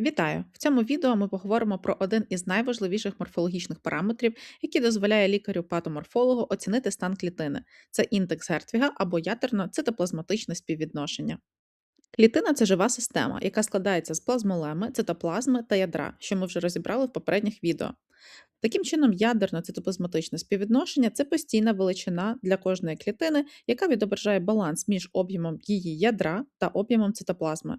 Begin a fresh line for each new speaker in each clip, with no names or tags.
Вітаю! В цьому відео ми поговоримо про один із найважливіших морфологічних параметрів, який дозволяє лікарю-патоморфологу оцінити стан клітини. Це індекс Гертвіга або ядерно-цитоплазматичне співвідношення. Клітина це жива система, яка складається з плазмолеми, цитоплазми та ядра, що ми вже розібрали в попередніх відео. Таким чином, ядерно-цитоплазматичне співвідношення це постійна величина для кожної клітини, яка відображає баланс між об'ємом її ядра та об'ємом цитоплазми.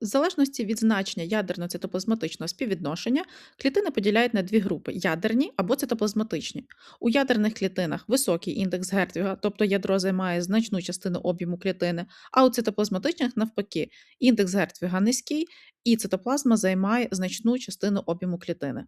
В залежності від значення ядерно-цитоплазматичного співвідношення клітини поділяють на дві групи ядерні або цитоплазматичні. У ядерних клітинах високий індекс Гертвіга, тобто ядро займає значну частину об'єму клітини, а у цитоплазматичних, навпаки, індекс Гертвіга низький, і цитоплазма займає значну частину об'єму клітини.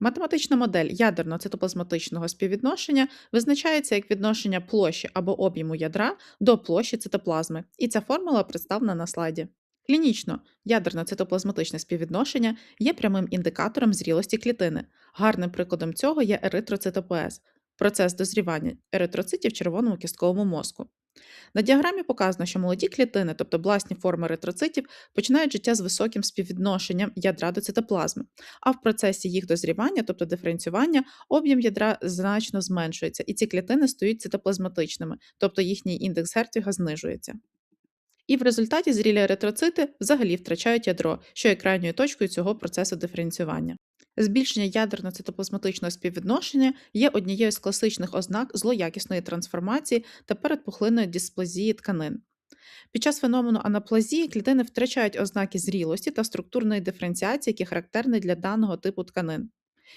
Математична модель ядерно-цитоплазматичного співвідношення визначається як відношення площі або об'єму ядра до площі цитоплазми, і ця формула представлена на слайді. Клінічно ядерно-цитоплазматичне співвідношення є прямим індикатором зрілості клітини. Гарним прикладом цього є еритроцитопоез – процес дозрівання еритроцитів в червоному кістковому мозку. На діаграмі показано, що молоді клітини, тобто власні форми еритроцитів, починають життя з високим співвідношенням ядра до цитоплазми, а в процесі їх дозрівання, тобто диференціювання, об'єм ядра значно зменшується, і ці клітини стають цитоплазматичними, тобто їхній індекс Гертвіга знижується. І в результаті зрілі еритроцити взагалі втрачають ядро, що є крайньою точкою цього процесу диференціювання. Збільшення ядерно-цитоплазматичного співвідношення є однією з класичних ознак злоякісної трансформації та передпухлинної дисплазії тканин. Під час феномену анаплазії клітини втрачають ознаки зрілості та структурної диференціації, які характерні для даного типу тканин.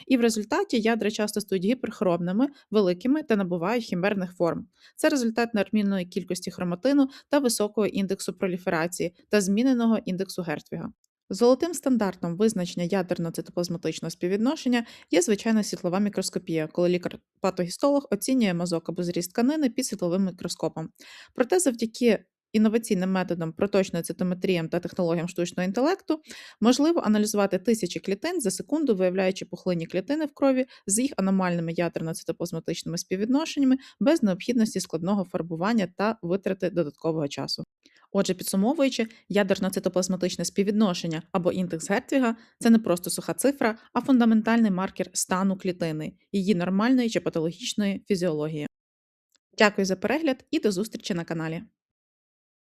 І в результаті ядра часто стають гіперхромними, великими та набувають хімерних форм. Це результат надмірної кількості хроматину та високого індексу проліферації та зміненого індексу Гертвіга. Золотим стандартом визначення ядерно-цитоплазматичного співвідношення є звичайна світлова мікроскопія, коли лікар-патогістолог оцінює мазок або зріст тканини під світловим мікроскопом. Проте завдяки інноваційним методом проточної цитометріям та технологіям штучного інтелекту можливо аналізувати тисячі клітин за секунду, виявляючи пухлинні клітини в крові з їх аномальними ядерно-цитоплазматичними співвідношеннями без необхідності складного фарбування та витрати додаткового часу. Отже, підсумовуючи, ядерно-цитоплазматичне співвідношення або індекс Гертвіга це не просто суха цифра, а фундаментальний маркер стану клітини, її нормальної чи патологічної фізіології. Дякую за перегляд і до зустрічі на каналі.